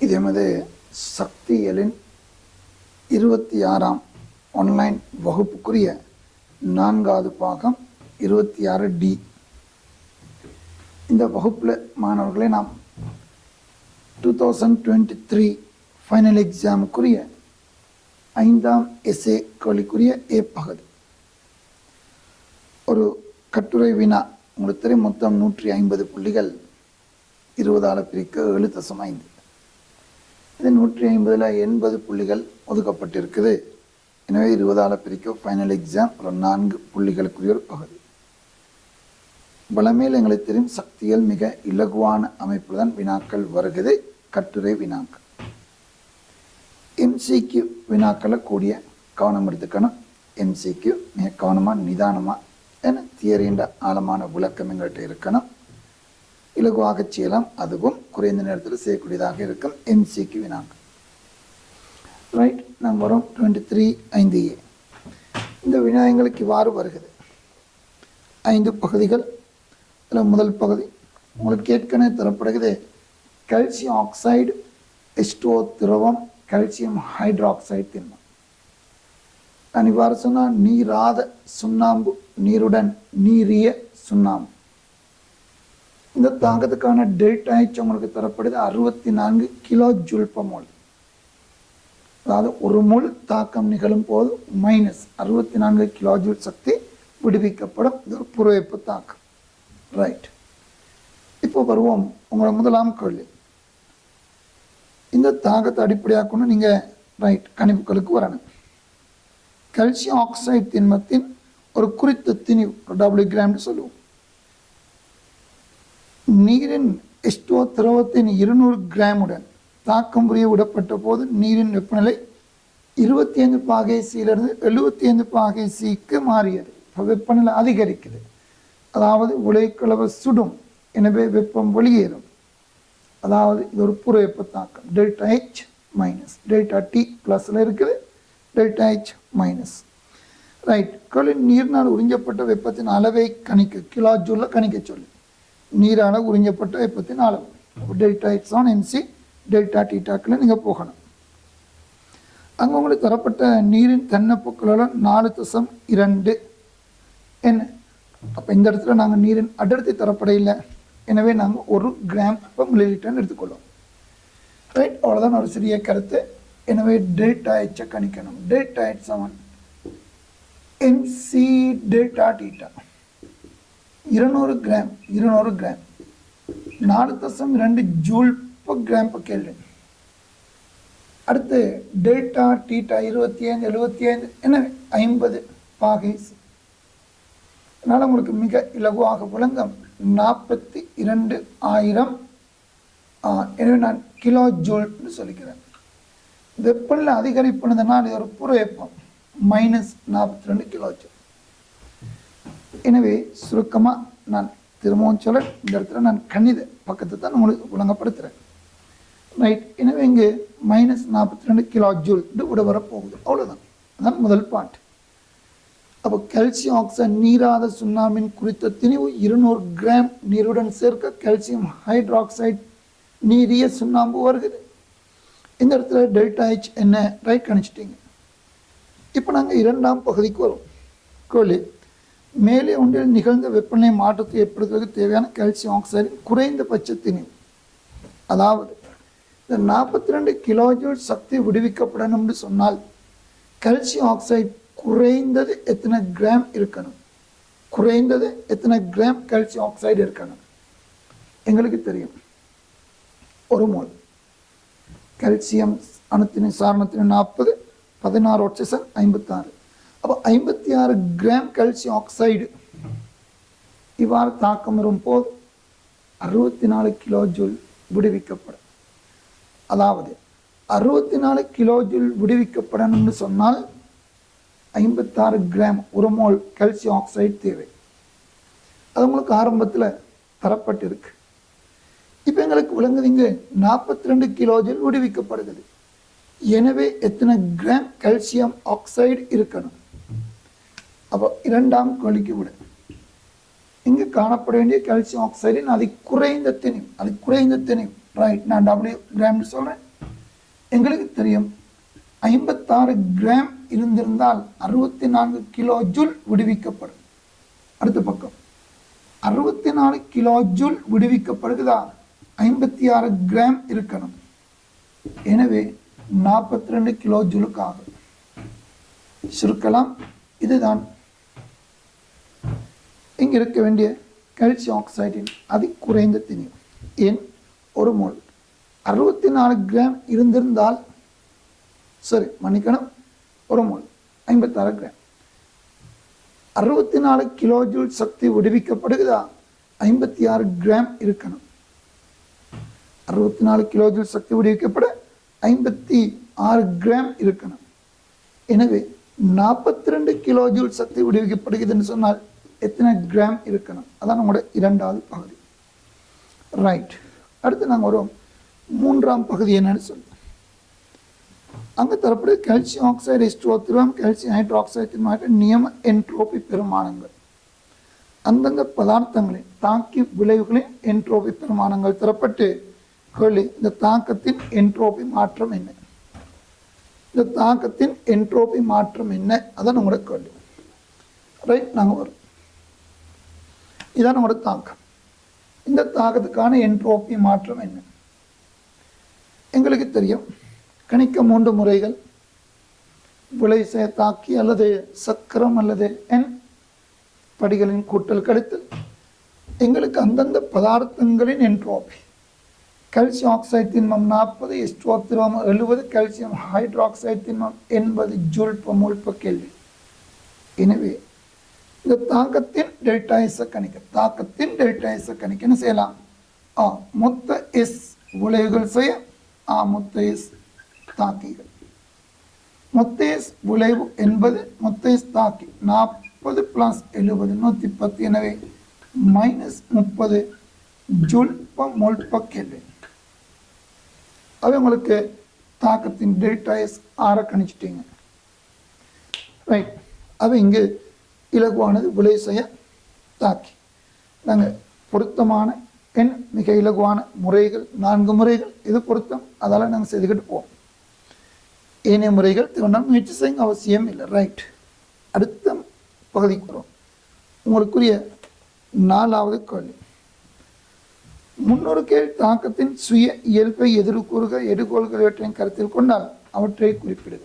இது எமது சக்தியலின் இருபத்தி ஆறாம் ஆன்லைன் வகுப்புக்குரிய நான்காவது பாகம் இருபத்தி ஆறு டி இந்த வகுப்பில் மாணவர்களை நாம் two thousand twenty three final எக்ஸாமுக்குரிய ஐந்தாம் எஸ்ஏ கேள்விக்குரிய ஏ பகுதி ஒரு கட்டுரை வினா உங்களுக்கு தெரியும் மொத்தம் நூற்றி ஐம்பது புள்ளிகள். இருபதாவது பிரிக்க ஏழு ஐந்து இது நூற்றி ஐம்பதில் எண்பது புள்ளிகள் ஒதுக்கப்பட்டிருக்குது. எனவே இருபதால பிரிக்க ஃபைனல் எக்ஸாம் ஒரு நான்கு புள்ளிகளுக்குரிய ஒரு பகுதி. பலமேல் எங்களுக்கு தெரியும் சக்திகள் மிக இலகுவான அமைப்பில் தான் வினாக்கள் வருகிறது. கட்டுரை வினாக்கள். எம்சிக்கு வினாக்களை கூடிய கவனம் எடுத்துக்கணும். எம்சிக்கு மிக கவனமாக நிதானமாக என தியரின்ற ஆழமான விளக்கம் எங்கள்கிட்ட இருக்கணும். இலகுவாக செய்யலாம் அதுவும் குறைந்த நேரத்தில் செய்யக்கூடியதாக இருக்கும். எம்சிக்கு வினாக்கள் ரைட் நாம். வரும் டுவெண்ட்டி த்ரீ ஐந்து ஏ இந்த வினாயங்களுக்கு இவ்வாறு வருகிறது. ஐந்து பகுதிகள். அதில் முதல் பகுதி உங்களுக்கு ஏற்கனவே தரப்படுகிறது. கால்சியம் ஆக்சைடு எஸ்டோ திரவம் கால்சியம் ஹைட்ராக்சைடு திண்மம். நான் இவ்வாறு சொன்னால் நீராத சுண்ணாம்பு நீருடன் நீரிய சுண்ணாம்பு. இந்த தாக்கத்துக்கான டெல்டா எச் உங்களுக்கு தரப்படுது அறுபத்தி நான்கு கிலோ ஜுல்பமோல். அதாவது ஒரு முள் தாக்கம் நிகழும் போது மைனஸ் அறுபத்தி நான்கு கிலோ ஜூல் சக்தி விடுவிக்கப்படும். இது ஒரு புறவைப்பு தாக்கம். ரைட் இப்போ வருவோம். உங்களோட முதலாம் கேள்வி. இந்த தாக்கத்தை அடிப்படையாக கொண்டு நீங்கள் ரைட் கணிப்புகளுக்கு வரணும். கல்சியம் ஆக்சைடு திண்மத்தின் ஒரு குறித்த திணிவு டபுள்யூ கிராம்னு சொல்லுவோம். நீரின் எஸ்டோ திரவத்தின் இருநூறு கிராமுடன் தாக்கம் புரிய விடப்பட்ட போது நீரின் வெப்பநிலை இருபத்தி ஐந்து பாகை சியிலிருந்து எழுபத்தி ஐந்து பாகை சிக்கு மாறியது. இப்போ வெப்பநிலை அதிகரிக்குது. அதாவது உலைக்கிழவு சுடும். எனவே வெப்பம் வெளியேறும். அதாவது இது ஒரு புற வெப்ப தாக்கம். Delta H minus delta T ப்ளஸில் இருக்குது. டெல்டா ஹெச் மைனஸ் ரைட் களின் நீர்னால் உறிஞ்சப்பட்ட வெப்பத்தின் அளவை கணிக்க கிலோ ஜூலில் கணிக்க சொல்லு. நீரான உறிஞ்சப்பட்ட வெப்பத்தின் நாலு அப்போ delta H on MC delta டீட்டாக்கில் நீங்கள் போகணும். அங்கே உங்களுக்கு தரப்பட்ட நீரின் தென்னப்பொக்களோட நாலு தசம் இரண்டு என்ன அப்போ இந்த இடத்துல நாங்கள் நீரின் அடர்த்தி தரப்பட இல்லை. எனவே நாங்கள் ஒரு கிராம் இப்போ மில்லிலிட்டர்னு எடுத்துக்கொள்ளும். ரைட் அவ்வளோதான் ஒரு சிறிய கருத்து. எனவே டெல்டா ஹெச்சை கணிக்கணும். Delta H seven MC delta theta இருநூறு கிராம் இருநூறு கிராம் நாலு தசம் ரெண்டு ஜூல் per கிராம் பர் கேள்வி. அடுத்து டெல்டா டீட்டா இருபத்தி ஐந்து எழுபத்தி ஐந்து என்ன ஐம்பது பாகை அதனால் உங்களுக்கு மிக இலகுவாக விளங்கும். நாற்பத்தி இரண்டு ஆயிரம் எனவே நான் கிலோ ஜூல்னு சொல்லிக்கிறேன். வெப்பநிலை அதிகரிப்புனதுனால் இது ஒரு புற வெப்பம் மைனஸ் நாற்பத்தி ரெண்டு கிலோ ஜூல். எனவே சுருக்கமாக நான் திரும்பவும் சொல்ல இந்த இடத்துல நான் கணித பக்கத்தை தான் உங்களுக்கு ஒழுங்கப்படுத்துகிறேன் ரைட் எனவே இங்கே மைனஸ் நாற்பத்தி ரெண்டு கிலோ ஜூல் இது விட வரப்போகுது. அவ்வளோதான் அதான் முதல் பாட்டு அப்போ கால்சியம் ஆக்சைடு நீராத சுண்ணாமின் குறித்த திணிவு இருநூறு கிராம் நீருடன் சேர்க்க கால்சியம் ஹைட்ராக்சைடு நீரிய சுண்ணாம்பு வருகிறது. இந்த இடத்துல டெல்டா ஹெச் என்ன? ரைட் கணிச்சிட்டிங்க. இப்போ நாங்கள் இரண்டாம் பகுதிக்கு வரும். கோழி மேலே ஒன்றில் நிகழ்ந்த வெப்பநிலை மாற்றத்தை ஏற்படுத்துவதற்கு தேவையான கால்சியம் ஆக்சைடின் குறைந்தபட்ச திணிவு அதாவது இந்த நாற்பத்தி ரெண்டு கிலோஜூல் சக்தி விடுவிக்கப்படணும்னு சொன்னால் கால்சியம் ஆக்சைடு குறைந்தது எத்தனை கிராம் இருக்கணும்? குறைந்தது எத்தனை கிராம் கால்சியம் ஆக்சைடு இருக்கணும்? எங்களுக்கு தெரியும். ஒரு மோல். கால்சியம் அணுத்தின் சாரணத்தின் நாற்பது பதினாறு ஆக்சிஜன் ஐம்பத்தாறு. அப்போ ஐம்பத்தி ஆறு கிராம் கால்சியம் ஆக்சைடு இவ்வாறு தாக்கம் வரும்போது அறுபத்தி நாலு கிலோ ஜூல் விடுவிக்கப்படும். அதாவது அறுபத்தி நாலு கிலோ ஜூல் விடுவிக்கப்படணும்னு சொன்னால் ஐம்பத்தாறு கிராம் ஒரு மோல் கால்சியம் ஆக்சைடு தேவை. அது உங்களுக்கு ஆரம்பத்தில் தரப்பட்டிருக்கு. இப்போ எங்களுக்கு விளங்குதுங்க நாற்பத்தி ரெண்டு கிலோ ஜூல் விடுவிக்கப்படுகிறது. எனவே எத்தனை கிராம் கால்சியம் ஆக்சைடு இருக்கணும்? அப்போ இரண்டாம் கேள்விக்கு விட. இங்கு காணப்பட வேண்டிய கால்சியம் ஆக்சைடின் அதி குறைந்த திணிவு அது குறைந்த திணிவு ரைட் நான் டபிள்யூ கிராம்னு சொல்கிறேன் எங்களுக்கு தெரியும் ஐம்பத்தாறு கிராம் இருந்திருந்தால் அறுபத்தி நான்கு கிலோ ஜூல் விடுவிக்கப்படும். அடுத்த பக்கம். அறுபத்தி நாலு கிலோ ஜூல் விடுவிக்கப்படுகிறதா? ஐம்பத்தி ஆறு கிராம் இருக்கணும். எனவே நாற்பத்தி ரெண்டு கிலோ ஜூலுக்கு ஆகும் சுருக்கலாம். இதுதான் இங்கே இருக்க வேண்டிய கால்சியம் ஆக்சைடின் அதி குறைந்த திணிவு. ஏன் ஒரு மோல். அறுபத்தி நாலு கிராம் இருந்திருந்தால் சரி மன்னிக்கணும் ஒரு மோல். ஐம்பத்தாறு கிராம். அறுபத்தி நாலு கிலோ ஜூல் சக்தி விடுவிக்கப்படுகிறதா? ஐம்பத்தி ஆறு கிராம் இருக்கணும். அறுபத்தி நாலு கிலோ ஜூல் சக்தி விடுவிக்கப்பட ஐம்பத்தி ஆறு கிராம் இருக்கணும். எனவே நாற்பத்தி ரெண்டு கிலோ ஜூல் சக்தி விடுவிக்கப்படுகிறதுன்னு சொன்னால் எத்தனை கிராம் இருக்கணும்? அதான் நம்மளோட இரண்டாவது பகுதி. ரைட் அடுத்து நாங்கள் வருவோம். மூன்றாம் பகுதி என்னன்னு சொல்லுவோம் அங்கே தரப்படுது கால்சியம் ஆக்சைடு எஸ்ட்ரோத்திரம் கால்சியம் ஹைட்ராக்சைடு திரும்ப நியம என்ட்ரோபி பெருமானங்கள் அந்தந்த பதார்த்தங்களின் தாக்கி விளைவுகளின் என்ட்ரோபி பெருமானங்கள் தரப்பட்டு கேள்வி இந்த தாக்கத்தின் என்ட்ரோபி மாற்றம் என்ன? இந்த தாக்கத்தின் என்ட்ரோபி மாற்றம் என்ன? அதான் நம்மளோட கேள்வி. ரைட் நாங்கள் வரும். இதான் நம்மளோட தாக்கம். இந்த தாக்கத்துக்கான என்ட்ரோபி மாற்றம் என்ன? எங்களுக்கு தெரியும். கணிக்க மூன்று முறைகள். விளை தாக்கி அல்லது சக்கரம் அல்லது என் படிகளின் கூட்டல் கழித்தல். எங்களுக்கு அந்தந்த பதார்த்தங்களின் என்ட்ரோபி கால்சியம் ஆக்சைடு திண்மம் நாற்பது எஸ்ட்ரோத்திரம் எழுபது கால்சியம் ஹைட்ராக்சைடு திண்மம் எண்பது ஜூல் பமூல் கேள்வி. எனவே இந்த தாக்கத்தின் டெல்டா எஸ்ஸை கணிக்க. தாக்கத்தின் டெல்டா எஸ்ஸை கணிக்க என்ன செய்யலாம்? ஆ மொத்த எஸ் விளைவுகள் செய்ய ஆ மொத்த எஸ் தாக்கிகள். மொத்த எஸ் விளைவு என்பது மொத்த எஸ் தாக்கி. நாற்பது பிளஸ் எழுபது நூற்றி பத்து. எனவே மைனஸ் முப்பது ஜூல் மோல் கேள்வி. அது உங்களுக்கு தாக்கத்தின் டெல்டா எஸ் ஆற கணிச்சிட்டீங்க. ரைட் அது இங்கே இலகுவானது விலை செய்ய தாக்கி. நாங்கள் பொருத்தமான எண் மிக இலகுவான முறைகள் நான்கு முறைகள் இது பொருத்தம். அதால் நாங்கள் செய்துக்கிட்டு போவோம். ஏனைய முறைகள் திருவண்ணாமலை முயற்சி செய்ய அவசியம் இல்லை. ரைட் அடுத்த பகுதிக்கு வரும். உங்களுக்குரிய நாலாவது கேள்வி. முன்னொரு கேள் தாக்கத்தின் சுய இயல்பை எதிர்கூறுக எடுகோள்களவற்றையும் கருத்தில் கொண்டால் அவற்றை குறிப்பிடுக.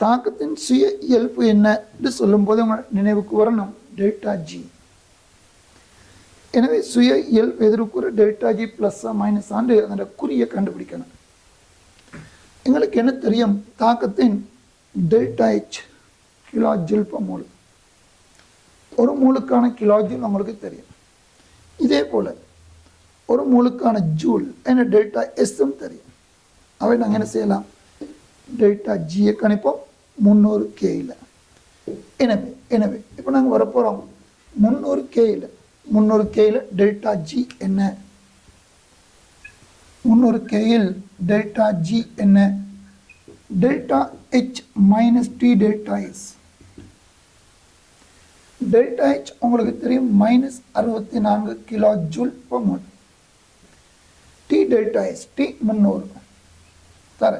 தாக்கத்தின் சுய இயல்பு என்ன என்று சொல்லும்போது நினைவுக்கு வரணும். டெல்டா ஜி எனவே சுய இயல்பு எதிர்கூறு டெல்டா ஜி ப்ளஸ்ஸா மைனஸ் ஆண்டு அதோட குறியை கண்டுபிடிக்கணும். எங்களுக்கு என்ன தெரியும்? தாக்கத்தின் டெல்டா ஹெச் கிலோ ஜில் மூல். ஒரு மூலுக்கான கிலோ ஜூல் உங்களுக்கு தெரியும். இதே போல் ஒரு மூலுக்கான ஜூல் என்ன டெல்டா எஸ்ஸும் தெரியும். அவை நாங்கள் என்ன செய்யலாம்? டெல்டா ஜியை கணிப்போம். முந்நூறு கேயில் எனவே எனவே இப்போ நாங்கள் வரப்போகிறோம் முந்நூறு கேயில் முந்நூறு கேயில் டெல்டா ஜி என்ன? முந்நூறு கேயில் டெல்டா ஜி என்ன? Delta H minus T delta S delta H உங்களுக்கு தெரியும் மைனஸ் அறுபத்தி நான்கு kilo joule per T delta S T முந்நூறு தர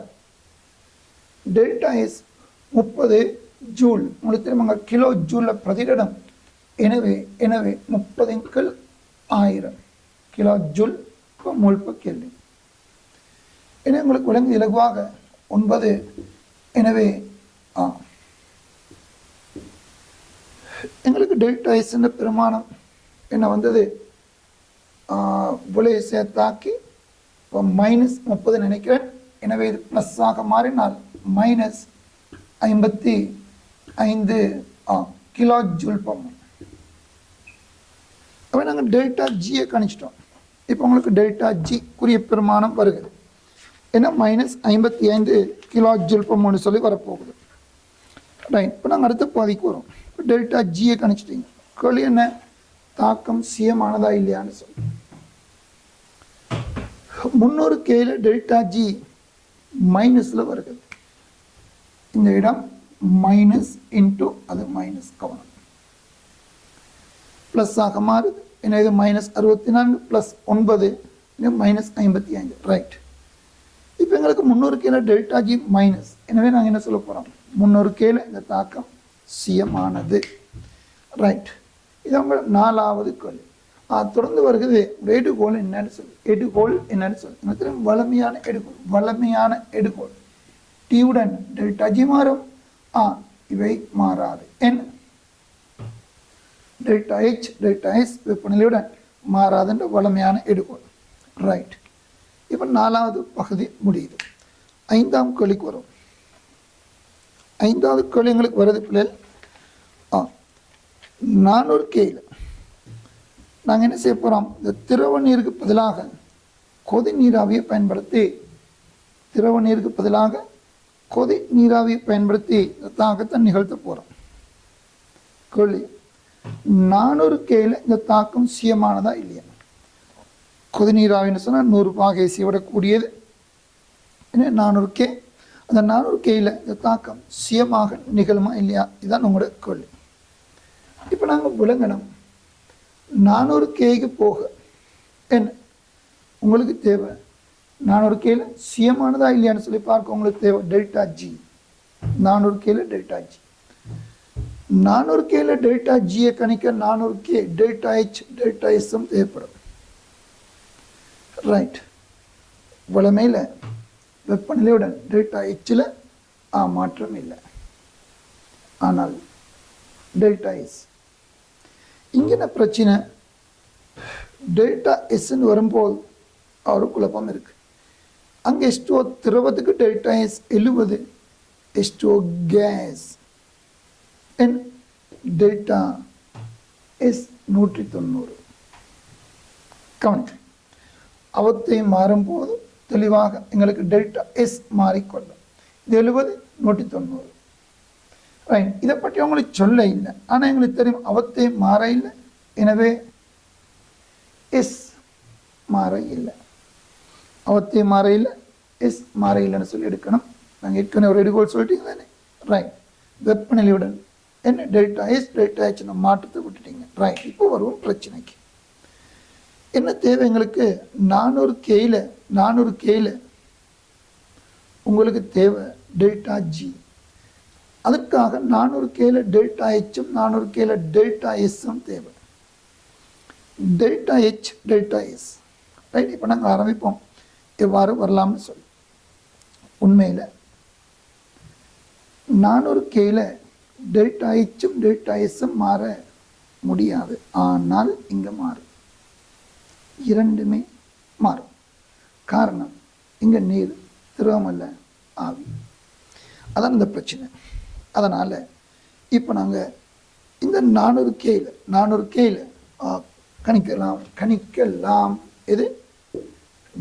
டெல்டா எஸ் முப்பது ஜூல். உங்களுக்கு அங்கே கிலோ ஜூலில் பிரதியிடம். எனவே எனவே முப்பதின் ஆயிரம். கிலோ ஜூல் முழுப்ப கேள்வி எனவே உங்களுக்கு விளங்கு இலகுவாக ஒன்பது. எனவே ஆ. எங்களுக்கு டெல்டா எஸ்ன்ற பெருமானம் என்ன வந்தது? விலையை சேர்த்தாக்கி இப்போ மைனஸ் முப்பது நினைக்கிறேன். எனவே இது ப்ளஸ்ஸாக மாறினால் மைனஸ் ஐம்பத்தி ஐந்து ஆ கிலோ ஜூல் பம்மு அப்போ நாங்கள் டெல்டா ஜியை கணிச்சிட்டோம். இப்போ உங்களுக்கு டெல்டா ஜி குறிய பெருமானம் வருகிறது ஏன்னா மைனஸ் ஐம்பத்தி ஐந்து கிலோ ஜூல் பம்முன்னு சொல்லி வரப்போகுது. ரைட் இப்போ நாங்கள் அடுத்த பாதிக்கு வரோம். இப்போ டெல்டா ஜியை கணிச்சிட்டீங்க. கேள்வி என்ன? தாக்கம் சியமானதா இல்லையான்னு சொல்லி. முன்னூறு கேல டெல்டா ஜி மைனஸில் வருகிறது இந்த இடம் மைனஸ் இன்ட்டு அது மைனஸ் கவனம். ப்ளஸ் ஆக மாறுது. ஏன்னா இது மைனஸ் அறுபத்தி நான்கு ப்ளஸ் ஒன்பது இது மைனஸ் ஐம்பத்தி ஐந்து. ரைட் இப்போ எங்களுக்கு முந்நூறு கீழே டெல்டா ஜி மைனஸ் எனவே நாங்கள் என்ன சொல்ல போகிறோம் முந்நூறு கீழே இந்த தாக்கம் சியமானது. ரைட் இது அவங்க நாலாவது கேள்வி அது தொடர்ந்து வருகிறது எடுகோல் என்னன்னு சொல்லி. எடுகோல் என்னன்னு சொல்லி. வலிமையான வளமையான எடுகோல் வளமையான எடுகோல் டியுடன் டெல்டா ஜி மாறும். ஆ இவை மாறாது. என்ன டெல்டா ஹெச் டெல்டா எஸ் வெப்பநிலையுடன் மாறாதுன்ற வளமையான எடுகோல் ரைட் இப்போ நாலாவது பகுதி முடியுது. ஐந்தாம் கேள்விக்கு வரும். ஐந்தாவது கேள்வி எங்களுக்கு வருது பிள்ளைகள். ஆ நானூறு கேயில் நாங்கள் என்ன செய்ய போகிறோம் இந்த திரவ நீருக்கு பதிலாக கொதி நீராவியை பயன்படுத்தி திரவ நீருக்கு பதிலாக கொதி நீராவியை பயன்படுத்தி இந்த தாக்கத்தை நிகழ்த்த போகிறோம் கேள்வி நானூறு கேயில் இந்த தாக்கம் சுயமானதா இல்லையா? கொதி நீராவின்னு சொன்னால் நூறு பாகேசி விடக்கூடியது என்ன நானூறு கே அந்த நானூறு கேயில் இந்த தாக்கம் சுயமாக நிகழுமா இல்லையா? இதுதான் உங்களோட கேள்வி. இப்போ நாங்கள் விளங்கணும் நானூறு கேக்கு போக என்ன? உங்களுக்கு தேவை நானூறு கேல சுயமானதா இல்லையான்னு சொல்லி பார்க்க உங்களுக்கு தேவை. டெல்டா ஜி நானூறு கேல டெல்டா ஜி நானூறு கேல டெல்டா ஜியை கணிக்க நானூறு கே டெல்டா ஹெச் டெல்டா எஸ்ஸும் தேவைப்படும். ரைட் வளமையில் வெப்பநிலையுடன் டெல்டா ஹெச்சில் ஆ மாற்றம் இல்லை. ஆனால் டெல்டா எஸ் இங்கே பிரச்சனை? டெல்டா எஸ்ன்னு வரும்போது ஒரு குழப்பம் இருக்குது அங்கே எஸ்டோ திரவத்துக்கு டெல்டா எஸ் எழுபது எஸ்டோ கேஸ் என் டெல்டா எஸ் நூற்றி தொண்ணூறு கவனிக்க அவத்தை மாறும்போது தெளிவாக எங்களுக்கு டெல்டா எஸ் மாறிக்கொள்ளும். இது எழுபது நூற்றி தொண்ணூறு ரைட் இதை பற்றி அவங்களுக்கு சொல்ல இல்லை. ஆனால் எங்களுக்கு தெரியும் அவத்தை மாற இல்லை. எனவே எஸ் மாற இல்லை. அவத்தை மாறையில் எஸ் மாறையில்னு சொல்லி எடுக்கணும். நாங்கள் ஏற்கனவே ஒரு எடுகோல் சொல்லிட்டீங்க தானே? ரைட் வெப்பநிலையுடன் என்ன? டெல்டா எஸ் டெல்டா ஹெச் மாற்றத்தை விட்டுட்டீங்க. ரைட் இப்போ வருவோம் பிரச்சனைக்கு. என்ன தேவை எங்களுக்கு? நானூறு கேயில் நானூறு கேயில் உங்களுக்கு தேவை டெல்டா ஜி அதற்காக நானூறு கேயில் டெல்டா ஹெச்சும் நானூறு கேயில் டெல்டா எஸ்ஸும் தேவை. Delta H delta S right இப்போ நாங்கள் ஆரம்பிப்போம். எவ்வாறு வரலாம்னு சொல்லி. உண்மையில். நானூறு கேல டெல்டா ஹெச்சும் டெல்டா எஸ்ஸும் மாற முடியாது. ஆனால் இங்கே மாறும். இரண்டுமே மாறும். காரணம் இங்கே நீர் திரவமல்ல ஆவி. அதான் இந்த பிரச்சனை. அதனால் இப்போ நாங்கள் இந்த நானூறு கேயில் நானூறு கேயில் கணிக்கலாம் கணிக்கலாம். இது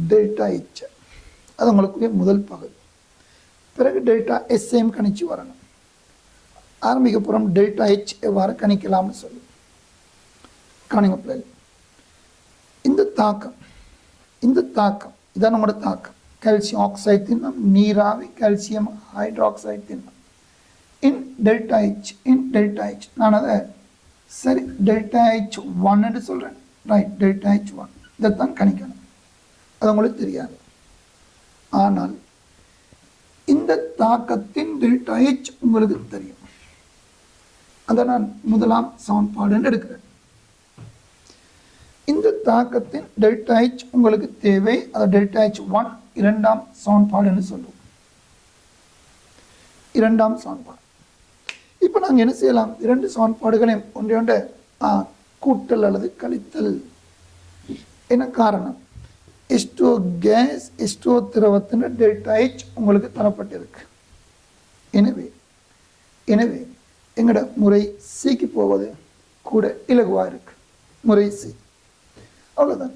டெல்டா எச் அது உங்களுக்குரிய முதல் பகுதி. பிறகு டெல்டா எஸ்ஐயும் கணிச்சு வரணும். ஆரம்பிக்க போகிறோம் டெல்டா ஹெச் எவ்வாறு கணிக்கலாம்னு சொல்லி. கணிங்க பிள்ளைகள். இந்த தாக்கம் இந்த தாக்கம் இதான் நம்மளோட தாக்கம். கால்சியம் ஆக்சைடு தின்னம் நீராவி calcium hydroxide தின்னம். In delta H in delta H நான் அதை சரி டெல்டா ஹெச் ஒன்னு சொல்கிறேன் ரைட் டெல்டா ஹெச் ஒன் இதைத்தான் கணிக்கணும். அது உங்களுக்கு தெரியாது. ஆனால் இந்த தாக்கத்தின் டெல்டா ஹெச் உங்களுக்கு தெரியும். அதை நான் முதலாம் சமன்பாடுன்னு எடுக்கிறேன். இந்த தாக்கத்தின் டெல்டா ஹெச் உங்களுக்கு தேவை. அதை டெல்டா ஹெச் ஒன் இரண்டாம் சமன்பாடுன்னு சொல்லுவோம். இரண்டாம் சமன்பாடு. இப்போ நாங்கள் என்ன செய்யலாம்? இரண்டு சமன்பாடுகளையும் ஒன்றையொன்றை கூட்டல் அல்லது கழித்தல். என்ன காரணம்? இஸ்டோ கேஸ் இஸ்டோ திரவத்தின் டெல்டா ஹெச் உங்களுக்கு தரப்பட்டிருக்கு. எனவே எனவே எங்களோட முறை சிக்கு போவது கூட இலகுவாக இருக்கு. முறை சி அவ்வளோதான்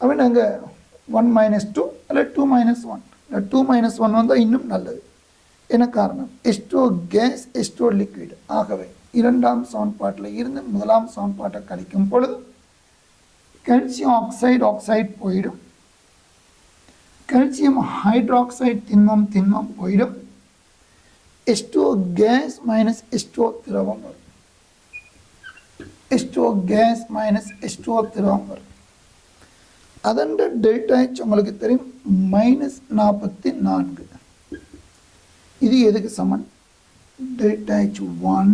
அப்போ நாங்கள் ஒன் மைனஸ் டூ அல்ல two minus one two minus one வந்தால் இன்னும் நல்லது. என்ன காரணம்? எஸ்டோ கேஸ் எஸ்டோ லிக்விட் ஆகவே இரண்டாம் சவுண்ட் பாட்டில் இருந்து முதலாம் சமன்பாட்டை கழிக்கும் பொழுது கால்சியம் ஆக்சைடு ஆக்சைடு போயிடும். கால்சியம் ஹைட்ராக்சைடு திண்மம் திண்மம் போயிடும். எஸ்டோ கேஸ் மைனஸ் எஸ்டோ திரவம் வரும். எஸ்டோ கேஸ் மைனஸ் எஸ்டோ திரவம் வரும். அதன் டெல்டா ஹெச் உங்களுக்கு தெரியும் மைனஸ் நாற்பத்தி நான்கு. இது எதுக்கு சமன்? Delta H one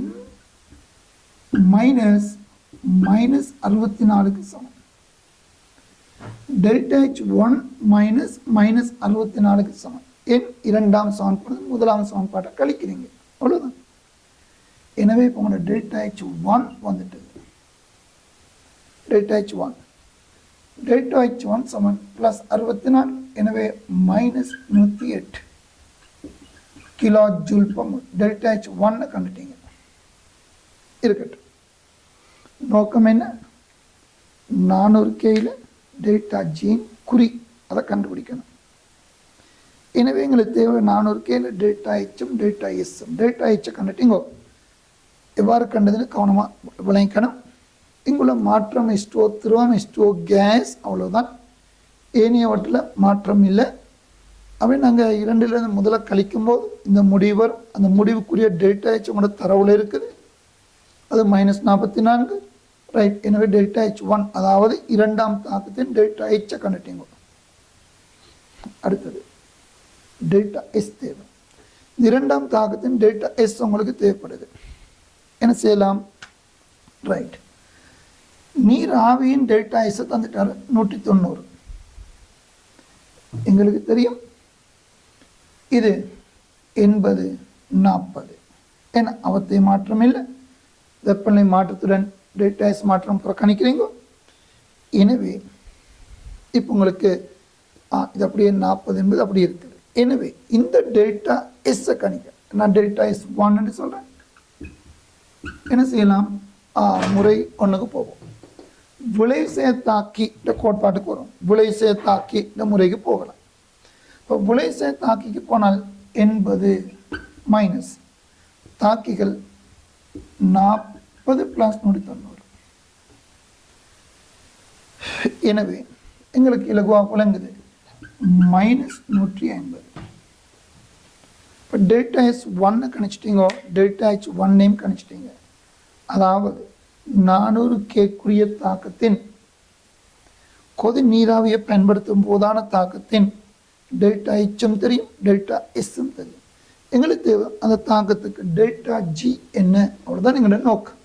minus minus அறுபத்தி நாலுக்கு சமம். Delta H one minus minus அறுபத்தி நாலுக்கு சமம். என் இரண்டாம் சமன்பாடு முதலாம் சமன்பாட்டை கழிக்கிறீங்க. அவ்வளோதான் எனவே இப்போ உங்களோட டெல்டா ஹெச் ஒன் வந்துட்டு delta H one delta H one சமன் ப்ளஸ் அறுபத்தி நாலு எனவே மைனஸ் நூற்றி எட்டு கிலோ ஜூல் பம்பு டெல்டா ஹெச் ஒன்னை கண்டுட்டீங்க. இருக்கட்டும். நோக்கம் என்ன? நானூறு கேயில் டெல்டா ஜீன் குறி. அதை கண்டுபிடிக்கணும். எனவே எங்களுக்கு தேவை நானூறு கேல டெல்டா ஹெச்சும் டெல்டா எஸ்ஸும் டெல்டா ஹெச்சை கண்டுட்டீங்கோ எவ்வாறு கண்டதுன்னு கவனமாக விளங்கிக்கணும். இங்குள்ள மாற்றம் இஸ்டோ திரவம் இஸ்டோ கேஸ் அவ்வளோதான் ஏனியவற்றில் மாற்றம் இல்லை. அப்படி நாங்கள் இரண்டிலிருந்து முதல்ல கழிக்கும்போது இந்த முடிவு வரும். அந்த முடிவுக்குரிய டெல்டா ஹெச் உங்களோட தரவில் இருக்குது. அது மைனஸ் நாற்பத்தி நான்கு. ரைட் எனவே டெல்டா ஹெச் ஒன் அதாவது இரண்டாம் தாக்கத்தின் டெல்டா ஹெச்சை கண்டுட்டீங்க அடுத்தது டெல்டா எஸ் தேவை. இரண்டாம் தாக்கத்தின் டெல்டா எஸ் உங்களுக்கு தேவைப்படுது. என்ன செய்யலாம்? ரைட் நீர் ஆவியின் டெல்டா எஸ் தந்துட்டார் நூற்றி தொண்ணூறு எங்களுக்கு தெரியும்? இது எண்பது நாற்பது. என அவத்தை மாற்றம் இல்லை வெப்பநிலை மாற்றத்துடன் டேட்டாஸ் மாற்றம் புறக்கணிக்கிறீங்க எனவே இப்போ உங்களுக்கு இது அப்படியே நாற்பது என்பது அப்படி இருக்குது. எனவே இந்த டெல்டா எஸ்ஸை கணிக்க. நான் டெல்டா எஸ் ஒன்னு சொல்கிறேன் என்ன செய்யலாம்? முறை ஒன்றுக்கு போவோம். விளை சேர்த்தாக்கி இந்த கோட்பாட்டுக்கு வரும். விளை சேர்த்தாக்கி இந்த முறைக்கு போகலாம். இப்போ விளை சேர்த்தாக்கிக்கு போனால் எண்பது மைனஸ் தாக்கிகள் நாற்பது ப்ளஸ் நூற்றி தொண்ணூறு. எனவே எங்களுக்கு இலகுவாக விளங்குது. மைனஸ் நூற்றி ஐம்பது. இப்போ டெல்டா எஸ் ஒன்னை கணிச்சிட்டிங்கோ டெல்டா எச் ஒன்னையும் கணிச்சிட்டிங்க. அதாவது நானூறு கேக்குரிய தாக்கத்தின் கொதி நீராவியை பயன்படுத்தும் போதான தாக்கத்தின் டெல்டா எச்சும் தெரியும் டெல்டா எஸ்ஸும் தெரியும். எங்களுக்கு தேவை அந்த தாக்கத்துக்கு டெல்டா ஜி என்ன? அவ்வளோதான் எங்களோட நோக்கம்.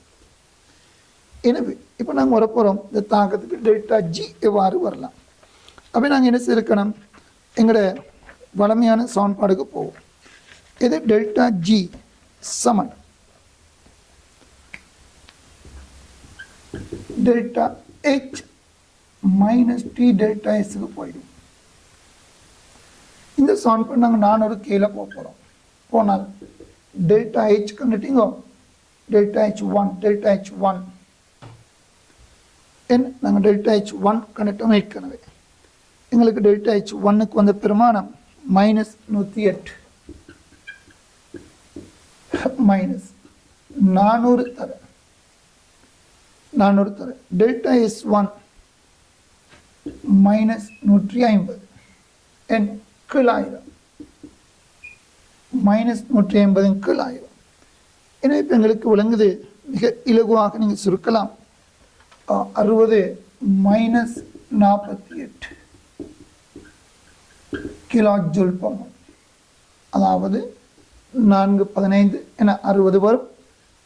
எனவே இப்போ நாங்கள் வரப்போகிறோம் இந்த தாக்கத்துக்கு டெல்டா ஜி எவ்வாறு வரலாம்? அப்போ நாங்கள் என்ன செய்யணும் எங்களோட வளமையான சமன்பாடுக்கு போவோம். இது டெல்டா ஜி சமன். Delta H minus T delta எஸ்க்கு போயிடும். இந்த சமன்பாடு நாங்கள் நானூறு கீழே போக போகிறோம் போனால் delta H கண்டுட்டீங்கோ? Delta H one delta H one என்ன நாங்கள் டெல்டா ஹெச் ஒன் கண்டுட்டோம் ஏற்கனவே எங்களுக்கு டெல்டா ஹெச் ஒன்னுக்கு வந்த பிரமாணம் மைனஸ் நூற்றி எட்டு. மைனஸ் நானூறு தர. நானூறு தர. டெல்டா எஸ் ஒன் மைனஸ் நூற்றி ஐம்பது. என் கீழாயிரம் மைனஸ் நூற்றி ஐம்பதின் கீழாயிரம் எனவே இப்போ எங்களுக்கு விளங்குது மிக இலகுவாக நீங்கள் சுருக்கலாம். அறுபது மைனஸ் நாற்பத்தி எட்டு. கிலோ ஜூல் அதாவது நான்கு பதினைந்து என அறுபது வரும்.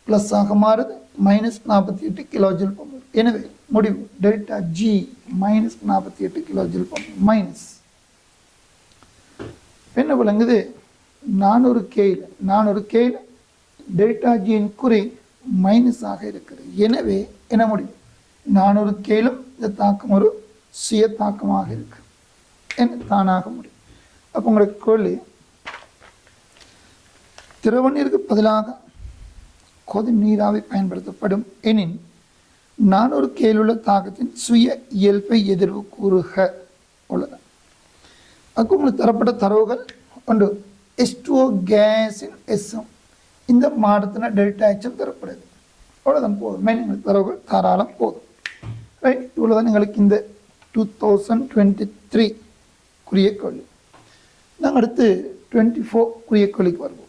ப்ளஸ் ஆக மாறுது மைனஸ் நாற்பத்தி எட்டு கிலோ ஜூல் எனவே முடிவு. டெல்டா ஜி மைனஸ் நாற்பத்தி எட்டு கிலோ ஜூல் மைனஸ் என்ன விளங்குது? நானூறு கேயில் நானூறு கேயில் டெல்டா ஜியின் குறி மைனஸ் ஆக எனவே என்ன முடியும்? நானூறு கேலும் இந்த தாக்கம் ஒரு சுய தாக்கமாக இருக்கு. என்ன தானாக முடியும். அப்போ உங்களுக்கு கேள்வி திரவநீருக்கு பதிலாக கொதி நீராவை பயன்படுத்தப்படும் எனின் நானூறு கேளுள்ள தாக்கத்தின் சுய இயல்பை எதிர்வு கூறுக. உள்ளது அதுக்கு உங்களுக்கு தரப்பட்ட தரவுகள் ஒன்று எஸ்டுஓ கேஸின் எஸ்ஸும் இந்த மாடத்தின டெல்டா எச்சும் தரப்படுது. அவ்வளோதான் போதும். மேலும் தரவுகள் தாராளம் போதும். ரைட் இவ்வளோதான் எங்களுக்கு இந்த டூ தௌசண்ட் டுவெண்ட்டி த்ரீ குறிய கேள்வி. நாங்கள் அடுத்து டுவெண்ட்டி ஃபோர் குறிய கேள்விக்கு வருவோம்.